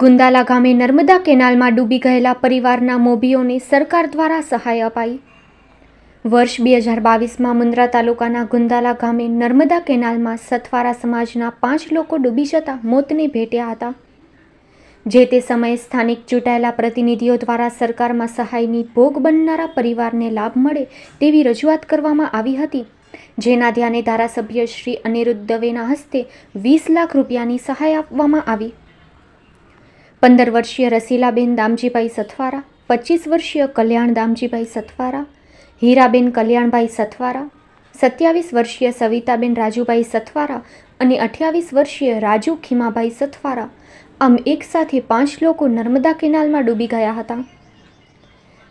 ગુંદાલા ગામે નર્મદા કેનાલમાં ડૂબી ગયેલા પરિવારના મોભીઓને સરકાર દ્વારા સહાય અપાઈ. વર્ષ બે હજાર બાવીસમાં મુન્દ્રા તાલુકાના ગુંદાલા ગામે નર્મદા કેનાલમાં સથવારા સમાજના પાંચ લોકો ડૂબી જતા મોતને ભેટ્યા હતા. જે તે સમયે સ્થાનિક ચૂંટાયેલા પ્રતિનિધિઓ દ્વારા સરકારમાં સહાયની ભોગ બનનારા પરિવારને લાભ મળે તેવી રજૂઆત કરવામાં આવી હતી. જેના ધ્યાને ધારાસભ્ય શ્રી અનિરુદ્ધ દવેના હસ્તે વીસ લાખ રૂપિયાની સહાય આપવામાં આવી. પંદર વર્ષીય રસીલાબેન દામજીભાઈ સથવારા, પચીસ વર્ષીય કલ્યાણ દામજીભાઈ સથવારા, હીરાબેન કલ્યાણભાઈ સથવારા, સત્યાવીસ વર્ષીય સવિતાબેન રાજુભાઈ સથવારા અને અઠ્યાવીસ વર્ષીય રાજુ ખીમાભાઈ સથવારા આમ એકસાથે પાંચ લોકો નર્મદા કેનાલમાં ડૂબી ગયા હતા.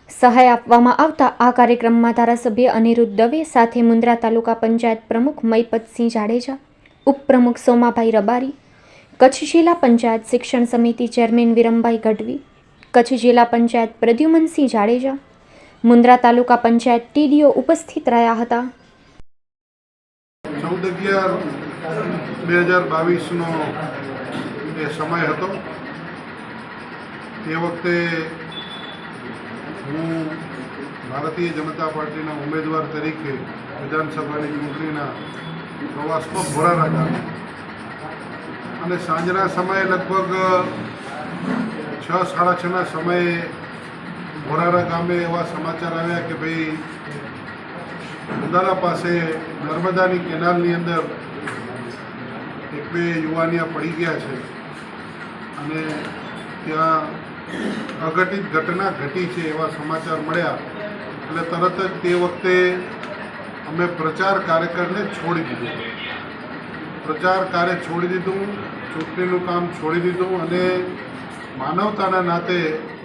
સહાય આપવામાં આવતા આ કાર્યક્રમમાં ધારાસભ્ય અનિરુદ્ધ દવે સાથે મુન્દ્રા તાલુકા પંચાયત પ્રમુખ મયપતસિંહ જાડેજા, ઉપપ્રમુખ સોમાભાઈ રબારી કચ્છ જિલ્લા પંચાયત શિક્ષણ સમિતિ ચેરમેન વિરમભાઈ ગઢવી, કચ્છ જિલ્લા પંચાયત પ્રદ્યુમનસિંહ જાડેજા, મુન્દ્રા તાલુકા પંચાયત ટીડીઓ ઉપસ્થિત રહ્યા હતા. ચૌદ અગિયાર બે હજાર બાવીસનો એ સમય હતો. તે વખતે હું ભારતીય જનતા પાર્ટીના ઉમેદવાર તરીકે વિધાનસભાની ચૂંટણીના પ્રવાસમાં ભોરાના ગામે અને સાંજના સમયે લગભગ છ, સાડા છના સમયે ભોરારા ગામે એવા સમાચાર આવ્યા કે ભાઈ ઉદારા પાસે, નર્મદાની કેનાલની અંદર એક બે યુવાનિયા પડી ગયા છે. અને ત્યાં અઘટિત ઘટના ઘટી છે એવા સમાચાર મળ્યા. એટલે તરત જ તે વખતે અમે પ્રચાર કાર્યકરને છોડી દીધું. પ્રચાર કાર્ય છોડી દીધું, ચૂંટણીનું કામ છોડી દીધું અને માનવતાના નાતે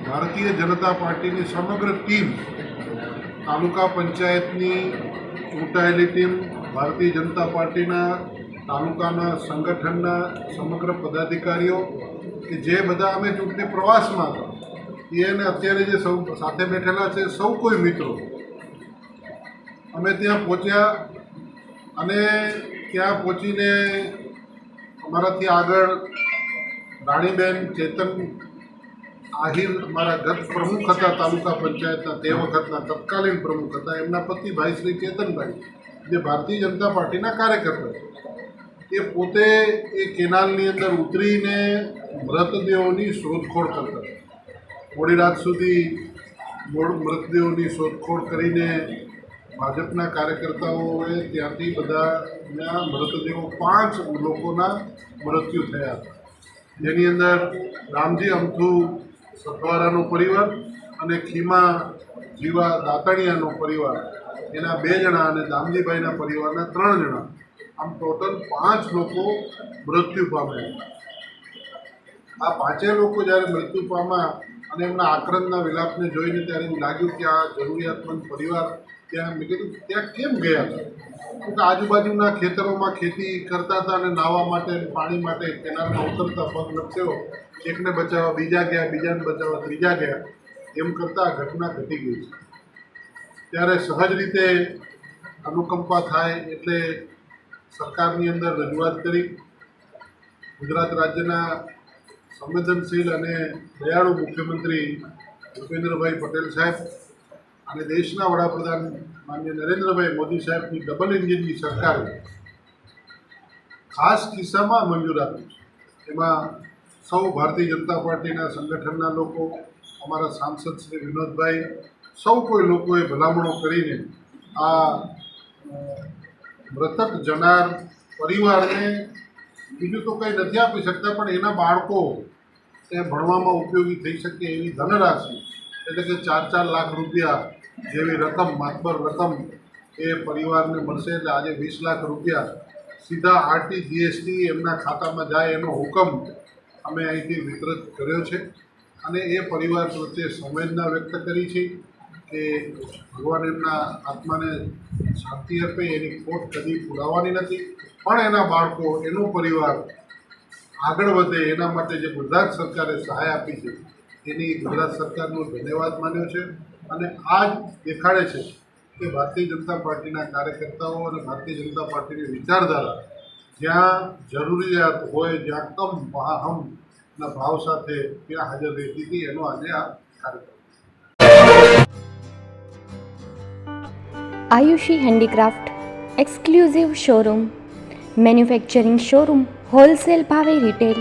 ભારતીય જનતા પાર્ટીની સમગ્ર ટીમ, તાલુકા પંચાયતની ચૂંટાયેલી ટીમ, ભારતીય જનતા પાર્ટીના, તાલુકાના સંગઠનના સમગ્ર પદાધિકારીઓ કે જે બધા અમે ચૂંટણી પ્રવાસમાં હતા એને અત્યારે જે સૌ સાથે બેઠેલા છે, સૌ કોઈ મિત્રો, અમે ત્યાં પહોંચ્યા અને ત્યાં પહોંચીને અમારાથી આગળ રાણીબેન, ચેતન, આહિર અમારા ગત પ્રમુખ હતા, તાલુકા પંચાયતના તે વખતના તત્કાલીન પ્રમુખ હતા. એમના પતિ ભાઈ શ્રી ચેતનભાઈ, જે ભારતીય જનતા પાર્ટીના કાર્યકર્તા છે એ પોતે એ કેનાલની અંદર ઉતરીને મૃતદેહોની શોધખોળ કરતા મોડી રાત સુધી મૃતદેહોની શોધખોળ કરીને ભાજપના કાર્યકર્તાઓએ ત્યાંથી બધાના મૃતદેહો પાંચ લોકોના મૃત્યુ થયા જેની અંદર રામજી અમથુ સથવારાનો પરિવાર અને ખીમા જીવા દાતણિયાનો પરિવાર, એના બે જણા અને દામજીભાઈના પરિવારના ત્રણ જણા. આમ ટોટલ પાંચ લોકો મૃત્યુ પામ્યા આ પાંચેય લોકો જ્યારે મૃત્યુ પામ્યા અને એમના આક્રંદના વિલાપને જોઈને ત્યારે એવું લાગ્યું કે આ જરૂરિયાતમંદ પરિવાર ત્યાં મેં કીધું, ત્યાં કેમ ગયા? હતા કે આજુબાજુના ખેતરોમાં ખેતી કરતા હતા અને નાહવા માટે પાણી માટે કેનાલમાં ઉતરતા પગ લપસ્યો એકને બચાવવા બીજા ગયા, બીજાને બચાવવા ત્રીજા ગયા. એમ કરતાં ઘટના ઘટી ગઈ છે. ત્યારે સહજ રીતે અનુકંપા થાય એટલે સરકારની અંદર રજૂઆત કરી. ગુજરાત રાજ્યના સંવેદનશીલ અને દયાળુ મુખ્યમંત્રી ભૂપેન્દ્રભાઈ પટેલ સાહેબ અને દેશના વડાપ્રધાન માન્ય નરેન્દ્રભાઈ મોદી સાહેબની ડબલ એન્જિનની સરકારે ખાસ કિસ્સામાં મંજૂર આપ્યું છે. એમાં સૌ ભારતીય જનતા પાર્ટીના સંગઠનના લોકો, અમારા સાંસદ શ્રી વિનોદભાઈ, સૌ કોઈ લોકોએ ભલામણો કરીને આ મૃતક જનાર પરિવારને બીજું તો કંઈ નથી આપી શકતા, પણ એના બાળકો એ ભણવામાં ઉપયોગી થઈ શકે એવી ધનરાશિ એટલે કે ચાર ચાર લાખ રૂપિયા જેવી રકમ, માતબર રકમ એ પરિવારને મળશે. એટલે આજે વીસ લાખ રૂપિયા સીધા આરટી જીએસટી એમના ખાતામાં જાય એનો હુકમ અમે અહીંથી વિતરિત કર્યો છે. અને એ પરિવાર પ્રત્યે સંવેદના વ્યક્ત કરી છે કે ભગવાન એમના આત્માને શાંતિ આપે, એની ખોટ કદી પુરાવાની નથી. પણ એના બાળકો, એનો પરિવાર આગળ વધે, એના માટે જે ગુજરાત સરકારે સહાય આપી છે એની ગુજરાત સરકારનો ધન્યવાદ માન્યો છે અને આ દેખાડે છે કે ભારતીય જનતા પાર્ટીના કાર્યકર્તાઓ અને ભારતીય જનતા પાર્ટીની વિચારધારા જ્યાં જરૂરિયાત હોય, જ્યાં કમ મહાહમના ભાવ સાથે ત્યાં હાજર રહેતી હતી, એનો આજે આ કાર્યક્રમ. Aayushi handicraft exclusive showroom, manufacturing showroom, wholesale ભાવે રિટેલ